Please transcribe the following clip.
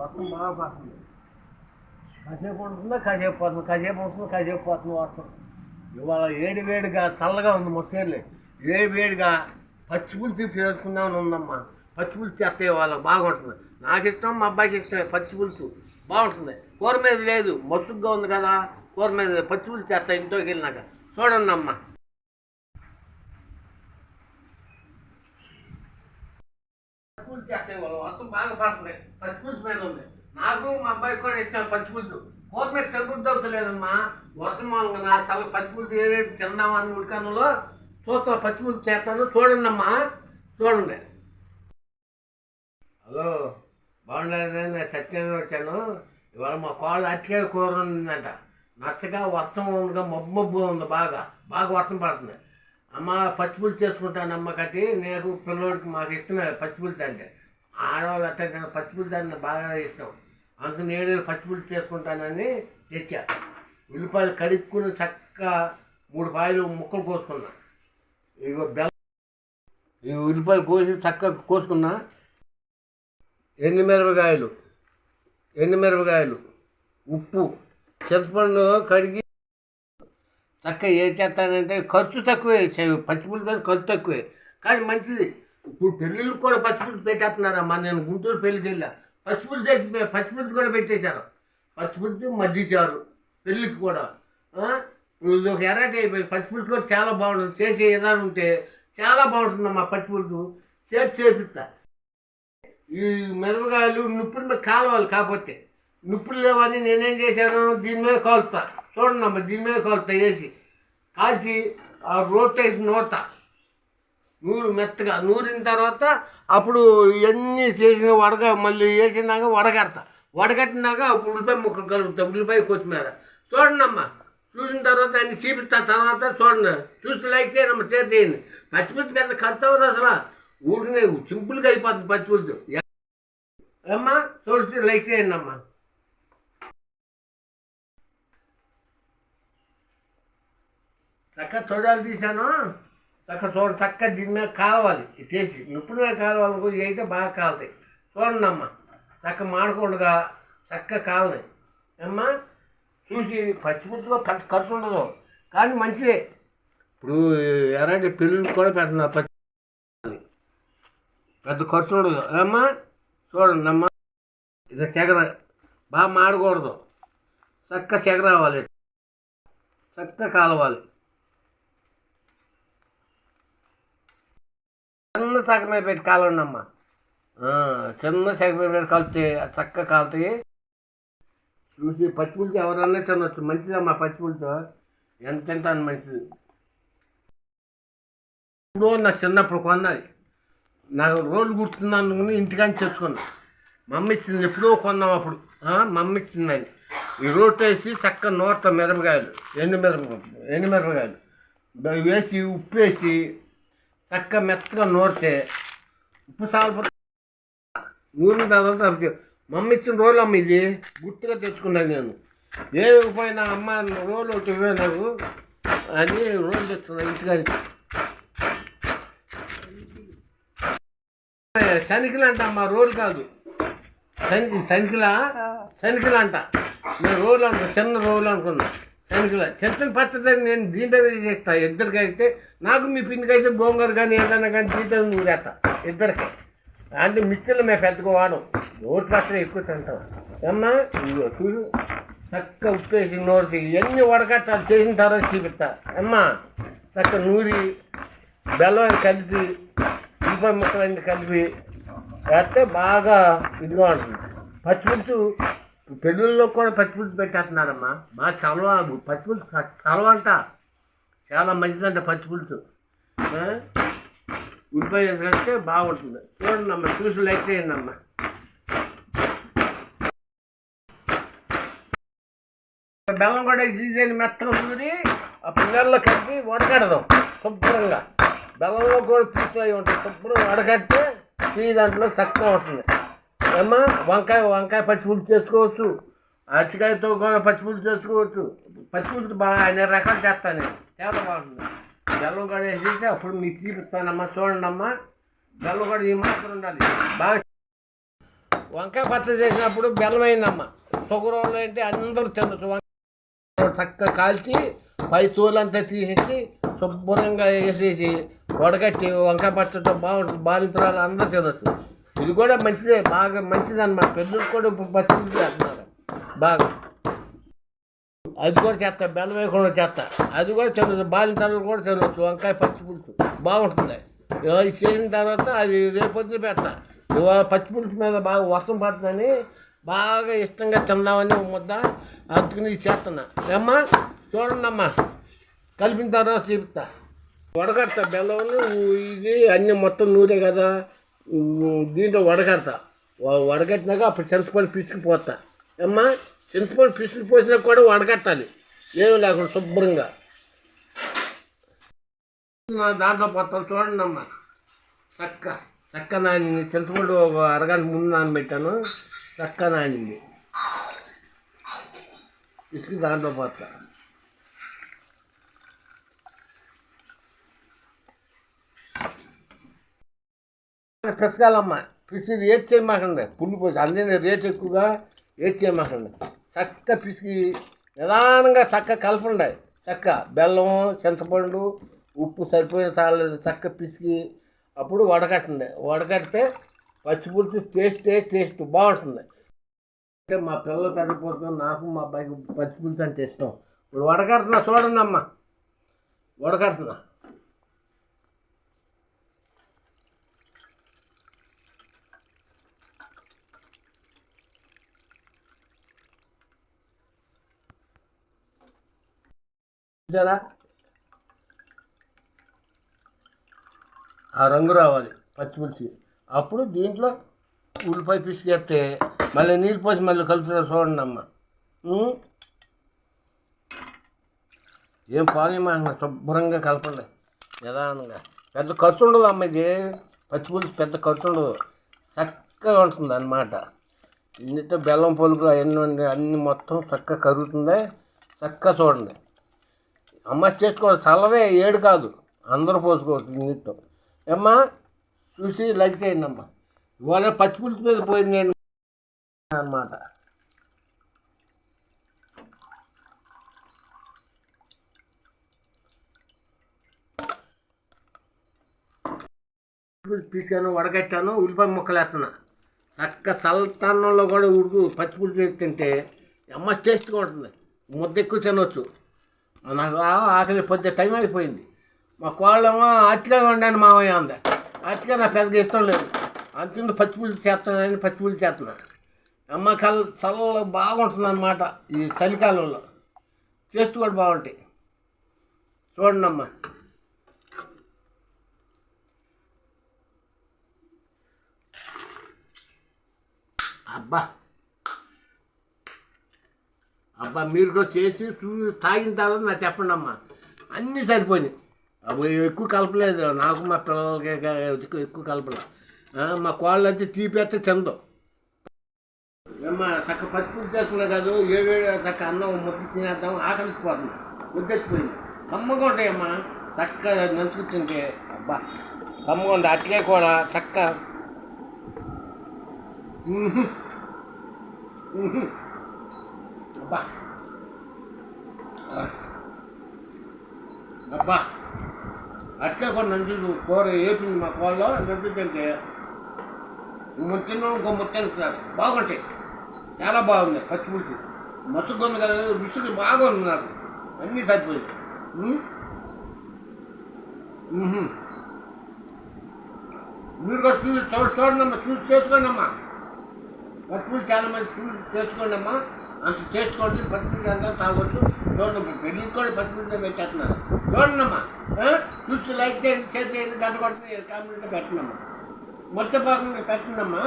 వర్షం బాగా పడుతుంది కాసేపు ఉంటుందా? కాసేపు పోతుంది. కాసేపు ఉంటుంది కాసేపు పోతుంది వర్షం ఇవాళ ఏడు వేడిగా చల్లగా ఉంది మొసేర్లే ఏ వేడిగా? పచ్చిపులుసు చేసుకుందామని ఉందమ్మా. పచ్చిపులుసు తెస్తే వాళ్ళకి బాగుంటుంది నాకు ఇష్టం మా అబ్బాయికి ఇష్టమే పచ్చిపులుసు బాగుంటుంది కూర మీద లేదు. మసుగ్గా ఉంది కదా. కూర మీద లేదు. పచ్చిపులుసు తెస్తా ఇంట్లోకి వెళ్ళినాక. చూడండి అమ్మా. పచ్చిపులు చేస్తే ఇవాళ వర్షం బాగా పడుతుంది. పచ్చిపులుసు మీద ఉంది. నాకు మా అబ్బాయికి కూడా ఇష్టం పచ్చిపులుసు. కూర మీద తినబుద్ధి అవుతలేదమ్మా. వర్షం వలన చాలా పచ్చిపులుసు ఏడేది తిన్నామని ఉడికానులో చూస్తా పచ్చిపులుసు చేస్తాను. చూడండమ్మా. చూడండి. హలో బాగుండదు నేను సత్యాన్ని వచ్చాను. ఇవాళ మా కోళ్ళ అతికే కూర ఉందంట. నచ్చగా వర్షం ఉందిగా మబ్బు మబ్బు ఉంది బాగా. బాగా వర్షం పడుతుంది. అమ్మ పచ్చిపులు చేసుకుంటాను అమ్మ కట్టి నేను పిల్లోడికి మాకు ఇష్టమే పచ్చిపులు అంటే. ఆడవాళ్ళు అట్ట పచ్చిపులుసు దాన్ని బాగా ఇష్టం. అందుకు నేను పచ్చిపులుసు చేసుకుంటానని తెచ్చా. ఉల్లిపాయలు కడుక్కుని చక్కగా మూడు పాయలు ముక్కలు కోసుకున్నా. ఇగో బెల్లం ఈ ఉల్లిపాయలు కోసి చక్కగా కోసుకున్నా. ఎండుమిరపకాయలు ఎండుమిరపకాయలు ఉప్పు చింతపండు కడిగి చక్కగా ఏం చేస్తానంటే ఖర్చు తక్కువే చే- పచ్చిపులుసు ఖర్చు తక్కువే. కానీ మంచిది. ఇప్పుడు పెళ్ళిళ్ళకి కూడా పచ్చిపులుసు పెట్టేస్తున్నారమ్మా. నేను గుంటూరు పెళ్ళికి వెళ్ళా పచ్చిపులుసు చేసి పచ్చిపులుసు కూడా పెట్టేశారు. పచ్చిపులుసు మజ్జిచారు పెళ్ళికి కూడా. ఆ? ఇది ఒక ఎర్రటి అయిపోయింది కూడా చాలా బాగుంటుంది. చేసే విధానం ఉంటే చాలా బాగుంటుందమ్మా పచ్చిపులుసు. చేసి చేపిస్తా. ఈ మిరపకాయలు నిప్పుల మీద కాలవాలి కాకపోతే. నిప్పులు లేవని నేనేం చేశాను? దీని మీద కాలుతా. చూడండి అమ్మ దీని మీద కాలుతా వేసి కాల్చి ఆ రోడ్ వేసి నోతా నూరు మెత్తగా నూరిన తర్వాత అప్పుడు ఇవన్నీ చేసిన వడగ మళ్ళీ వేసినాక వడగడతా వడగట్టినాక అప్పుడు ఉల్లిపాయ ముక్కలు కలుపుతా ఉల్లిపాయ కొత్తిమీర. చూడండి చూసిన తర్వాత అన్ని చూపిస్తా తర్వాత చూడండి. చూసి లైక్ చేయనమ్మా అమ్మ షేర్ చేయండి. పచ్చిమిర్చి పెద్ద ఖర్చు అవ్వదు అసలు. ఊరినే సింపుల్గా అయిపోతుంది పచ్చిమిర్చి. అమ్మా చూసి లైక్ చేయండి అమ్మా చక్కగా చూడాలి తీశాను. చక్క చూడ చక్క దీని మీద కావాలి టేస్ట్ నిప్పుడు మీద కావాలి ఇవి అయితే బాగా కాలుతాయి చూడండి అమ్మ చక్క మాడకుండా చక్క కావాలి. అమ్మా చూసి పచ్చిపుచ్చులో పెద్ద ఖర్చు ఉండదు. కానీ మంచిదే. ఇప్పుడు ఎలాంటి పెళ్ళిళ్ళు కూడా పెడుతున్నారు పచ్చి పెద్ద ఖర్చు ఉండదు. అమ్మా చూడండి అమ్మా ఇది చెగర బాగా మాడకూడదు. చక్క చెగరావాలి చక్క కాలవాలి. చిన్న సగ మీద పెట్టి కాలండి అమ్మ చిన్న సగ మీద పెట్టి కలితే చక్క కాలుతాయి చూసి పచ్చిపులుసు ఎవరన్నా తినొచ్చు. మంచిదమ్మా పచ్చిపులుసు. ఎంత తింటాను మంచిది. ఇప్పుడు నా చిన్నప్పుడు కొన్నది. నాకు రోడ్డు గుర్తుందనుకుని ఇంటికాని తెచ్చుకున్నా మా ఇచ్చింది ఎప్పుడో కొన్నాం అప్పుడు. మమ్మ ఇచ్చిందని ఈ రోడ్డు వేసి చక్క నూరత మిరపకాయలు ఎండు మిరప ఎండు మిరపకాయలు వేసి ఉప్పు వేసి చక్క మెత్తగా నూరితే ఉప్పు సాల్ప నూరిన తర్వాత అప్పుడు మా అమ్మ ఇచ్చిన రోలు అమ్మ ఇది గుర్తుగా తెచ్చుకున్నాను నేను. ఏ పోయినా అమ్మ రోలు ఒకటి ఇవ్వే నాకు. అని రోలు తెచ్చుకున్నా ఇంటికాని శనికలు అంట అమ్మ రోలు కాదు. శనికి శనికల? శనికలు అంట. నేను రోలు అంట చిన్న రోలు అనుకున్నా. శనికల చెత్తలు పచ్చడి నేను దీంట్లో వేసి చేస్తా. ఇద్దరికి అయితే నాకు మీ పిండికైతే బోంగారు గోంగూర కానీ ఏదైనా కానీ దీంట్లో నువ్వు చేస్తా. ఇద్దరికి. అంటే మిక్సర్లు మేము పెద్దగా వాడం. రోడ్డు పచ్చడి ఎక్కువ తింటాం. అమ్మా ఇదిగో చూడు. చక్క ఉప్పు వేసి నూరికి ఇవన్నీ వడకట్టాలి చేసిన తర్వాత చూపిస్తా. అమ్మా చక్క నూరి బెల్లం కలిపి ఉల్లిపాయ ముక్కలన్నీ కలిపి వేస్తే బాగా ఇదిగా ఉంటుంది పచ్చిపులుసు పెళ్ళిళ్ళలో కూడా పచ్చిపులుసు పెట్టేస్తున్నారమ్మా. మా చలవ పచ్చిపులుసు చలవ అంట చాలా మంచిదంట పచ్చిపులుసు. ఆ? ఉల్లిపాయ వేస్తే బాగుంటుంది. చూడండి అమ్మ చూసి లైక్ చేయండి అమ్మ. బెల్లం కూడా సీజన్ మెత్తగా చూడి ఆ పిల్లల్లో కలిపి వడకడదాం శుభ్రంగా. బెల్లంలో కూడా పీసులు అయి ఉంటాయి. శుభ్రం వడకడితే టీ దాంట్లో చక్కగా ఉంటుంది. అమ్మ వంకాయ వంకాయ పచ్చిపులుసు చేసుకోవచ్చు. అరటికాయతో కూడా పచ్చిపులుసు చేసుకోవచ్చు. పచ్చిపులుసు బాగా అన్ని రకాలు చేస్తాను. నేను చాలా బాగుంటుంది బెల్లం కూడా వేసేసి అప్పుడు మీకు చూపిస్తానమ్మా చూడండి అమ్మా బెల్లం కూడా ఈ మాత్రం ఉండాలి. బాగా వంకాయ పచ్చడి చేసినప్పుడు బెల్లం అయిందమ్మా. షుగర్ అంటే అందరూ తినచ్చు. వంకాయ చక్కగా కాల్చి పై తోలంతా తీసేసి శుభ్రంగా వేసేసి వడగట్టి వంకాయ పచ్చడితో బాగుంటుంది. బాలింతరాలు అందరూ తినచ్చు. ఇది కూడా మంచిదే బాగా మంచిది అనమాట కూడా ఇప్పుడు పచ్చడి చేస్తున్నారు. బాగా. అది కూడా చేస్తా బెల్లం వేయకుండా చేస్తా. అది కూడా తినచ్చు తర్వాత కూడా తినచ్చు వంకాయ పచ్చి పులుసు. బాగుంటుంది. అది ఇది చేసిన తర్వాత అది రేపొద్దు పెడతా. ఇవాళ పచ్చి పులుసు మీద బాగా వర్షం పడుతుందని బాగా ఇష్టంగా తిన్నామని ఒక ముద్ద అందుకని చేస్తున్నా. ఏమ్మా? చూడండి అమ్మా. కలిపిన తర్వాత చూపిస్తా. వడగడతా బెల్లం ఇది అన్నీ మొత్తం నూరే కదా. దీంట్లో వడగడతా. వడగట్టినాక అప్పుడు చింతపండు పిసికిపోతా అమ్మా చింతపండు పిసికి పోసినా కూడా వడగట్టాలి. ఏమి లేకుండా శుభ్రంగా. దాంట్లో పోతాం చూడండి అమ్మా చక్క చక్క నానింది. చింతపండు ఒక అరగంట ముందు నానబెట్టాను. చక్క నానింది. ఇసుక దాంట్లో పోతా. పిసకాలమ్మ పిసికి ఏది చేయమాకండి పుల్లు పోసి అందుకని రేట్ ఎక్కువగా ఏది చేయమాకండి చక్క పిసికి నిదానంగా చక్క కలపండి చక్క బెల్లం చింతపండు ఉప్పు సరిపోయిన సార్లు చక్క పిసికి అప్పుడు వడకట్టండి. వడకడితే పచ్చిపులుసు టేస్ట్ టేస్ట్ టేస్ట్ బాగుంటుంది. అంటే మా పిల్లలు పెరిగిపోతుంది నాకు మా అబ్బాయికి పచ్చిపులుసు అంటే ఇష్టం. ఇప్పుడు వడకడుతున్నా చూడండి అమ్మ వడకడుతున్నా. చూసారా? ఆ రంగు రావాలి పచ్చిమిర్చి. అప్పుడు దీంట్లో ఉల్లిపాయ పిసికేస్తే మళ్ళీ నీళ్ళు పోసి మళ్ళీ కలుపుతారు చూడండి అమ్మ. ఏం పానీయమా శుభ్రంగా కలపండి. నిదానంగా. పెద్ద ఖర్చు ఉండదు అమ్మ ఇది. పచ్చిపులుసు పెద్ద ఖర్చు ఉండదు. చక్కగా ఉంటుంది అన్నమాట. ఇన్నితో బెల్లం పొలుపు అవన్నీ అన్నీ మొత్తం చక్కగా కరుగుతుంది. చక్కగా చూడండి. అమ్మ చేసుకోవడం చల్లవే ఏడు కాదు. అందరూ పోసుకోవచ్చు నీటితో. అమ్మా చూసి లైక్ చేయండి అమ్మ ఇవాళ పచ్చిపులుసు మీద పోయింది నేను. అనమాట పీసాను వడగట్టాను ఉల్లిపాయ ముక్కలు వేస్తున్నా చక్క చల్లతనంలో కూడా ఉడుకు పచ్చిపులుసు తింటే అమ్మ టేస్ట్గా ఉంటుంది. ముద్ద ఎక్కువ తినవచ్చు నాకు ఆకలి పొద్దు టైం అయిపోయింది. మా కోళ్ళమ్మ అట్లే వండాను మామయ్య అంద. అట్లే నాకు పెద్దగా ఇష్టం లేదు. అంతుంది పచ్చిపులుసు చేస్తానని పచ్చిపులుసు చేస్తున్నా అమ్మ కల్ చల్ల బాగుంటుంది అనమాట ఈ చలికాలంలో. టేస్ట్ కూడా బాగుంటాయి. చూడండి అమ్మ అబ్బా! అబ్బా మీరు కూడా చేసి చూ తాగిన తర్వాత నాకు చెప్పండి అమ్మా అన్నీ సరిపోయినాయి. అవి ఎక్కువ కలపలేదు. నాకు మా పిల్లలకి ఎక్కువ కలపలేదు మా కోళ్ళు అయితే తీపేస్తే తిందాం. ఏమ్మా చక్క పచ్చిపులు చేస్తున్నా కాదు ఏవేడు చక్క అన్నం ముద్ద తినేద్దాం ఆకలికి పోతుంది. ముద్దెక్కిపోయింది కమ్మగా ఉంటాయమ్మా. చక్కగా నంచుకు అబ్బా కమ్మగా ఉంది. అట్లే కూడా చక్క. అబ్బా అబ్బా అట్లే కొన్ని నంచులు కూర వేసింది మా కోళ్ళలో నంచుతుంటే ముత్తిన ఇంకో ముత్తిస్తారు బాగుంటాయి చాలా బాగున్నాయి పచ్చిపులుసు మచ్చుకొంది కదా రుచులు బాగా ఉంది అన్నీ సరిపోయి మీరు కూడా చూసి చూడ చూడండి అమ్మా చూసి చేసుకోండి అమ్మా పచ్చిపులు చాలా మంది చూసి చేసుకోండి అమ్మా అంత చేసుకోవచ్చు పచ్చిపులు అందరూ తాగొచ్చు. చూడండి పెళ్ళికి కూడా పచ్చిపులు పెట్టేస్తున్నారు. చూడండమ్మా చూసి లైక్ చేయండి షేర్ చేయండి గంట కొడుతుంది కామెంట్ పెట్టండి మొత్తం భాగంగా పెట్టినమ్మా.